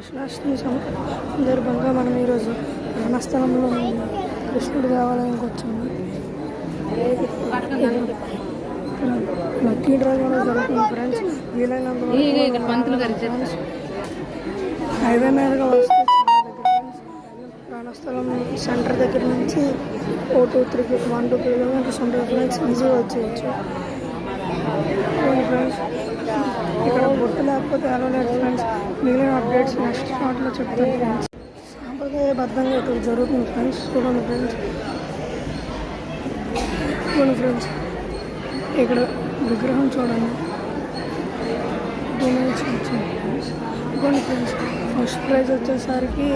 కృష్ణాష్టమి సందర్భంగా మనం ఈరోజు ఉన్న కృష్ణుడి దేవాలయానికి వచ్చాము లక్కీ డ్రా కూడా జరుగుతుంది ఫ్రెండ్స్ వీలైనంత హైవే మీదుగా వస్తే చాలా దగ్గర ఫ్రెండ్స్ రణస్థలం సెంటర్ దగ్గర నుంచి ఓ two three one two kilometres ఉంటుంది ఫ్రెండ్స్ ఈజీగా వచ్చేయచ్చు. ఇక్కడ గుర్తు లేకపోతే ఎలా లేదు ఫ్రెండ్స్ మిగిలిన అప్డేట్స్ నెక్స్ట్ షాట్లో చెప్తాను ఫ్రెండ్స్ సాంప్రదాయబద్ధంగా ఇక్కడ జరుగుతుంది ఫ్రెండ్స్ చూడండి ఫ్రెండ్స్ చూడండి ఫ్రెండ్స్ ఇక్కడ విగ్రహం చూడండి. వచ్చింది ఫ్రెండ్స్ ఇదిగోండి ఫ్రెండ్స్ ఫస్ట్ ప్రైజ్ వచ్చేసరికి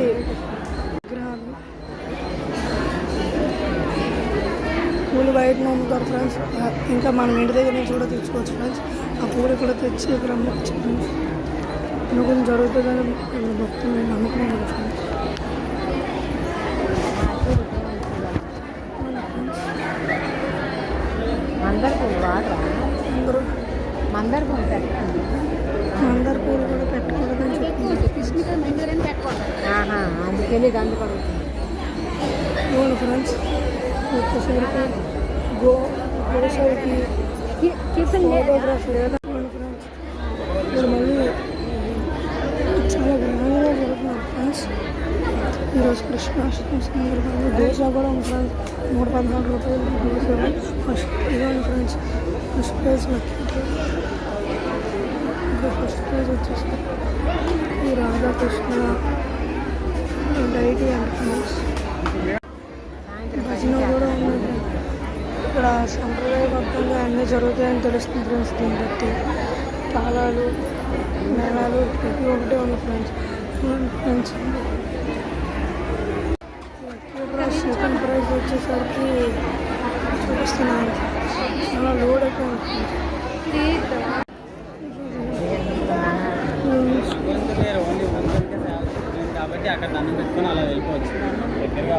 పూలు బయట అమ్ముతారు ఫ్రెండ్స్ ఇంకా మనం ఇంటి దగ్గర నుంచి కూడా తెచ్చుకోవచ్చు ఫ్రెండ్స్ ఆ పూలు కూడా తెచ్చి ఇక్కడ అమ్మచ్చు అనుకుని జరుగుతుందని ఇక్కడ భక్తులు నేను నమ్ముకున్నాను ఫ్రెండ్స్ మందర్ పూలు వాడరా? అందరూ? మందర్ పూలు పెట్టండి పూలు కూడా పెట్టుకోవద్దని ఆహా అందుకని అందుకడుగుతుంది అవును ఫ్రెండ్స్ వచ్చేసరికి గో గోసరికి ఫోటోగ్రాఫ్ లేదా అవును ఫ్రెండ్స్ ఇప్పుడు మళ్ళీ చాలా ఘనంగా జరుగుతున్నారు ఫ్రెండ్స్ ఈరోజు కృష్ణాష్టమి సందర్భంగా దోశ కూడా ఉంది ఫ్రెండ్స్ నూట పద్నాలుగు రూపాయలు దోశ ఫస్ట్ ఇవ్వండి friends first prize first prize వచ్చేసి ఈ రాధాకృష్ణ డైటీ అండ్ ఫ్రెండ్స్ భజన కూడా ఇక్కడ సంప్రదాయబద్ధంగా అన్నీ జరుగుతాయని తెలుస్తుంది ఫ్రెండ్స్ దీన్ని బట్టి. తాళాలు మేళాలు ప్రతి ఒక్కటి ఉంది ఫ్రెండ్స్. ఫ్రెండ్స్ సెకండ్ ప్రైజ్ వచ్చేసరికి చూపిస్తున్నాను. చాలా లోడ్ కాబట్టి అక్కడ దండం పెట్టుకొని అలా వెళ్ళిపోవచ్చు. దగ్గరగా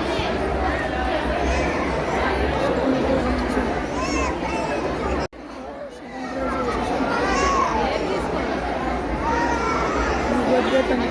груто на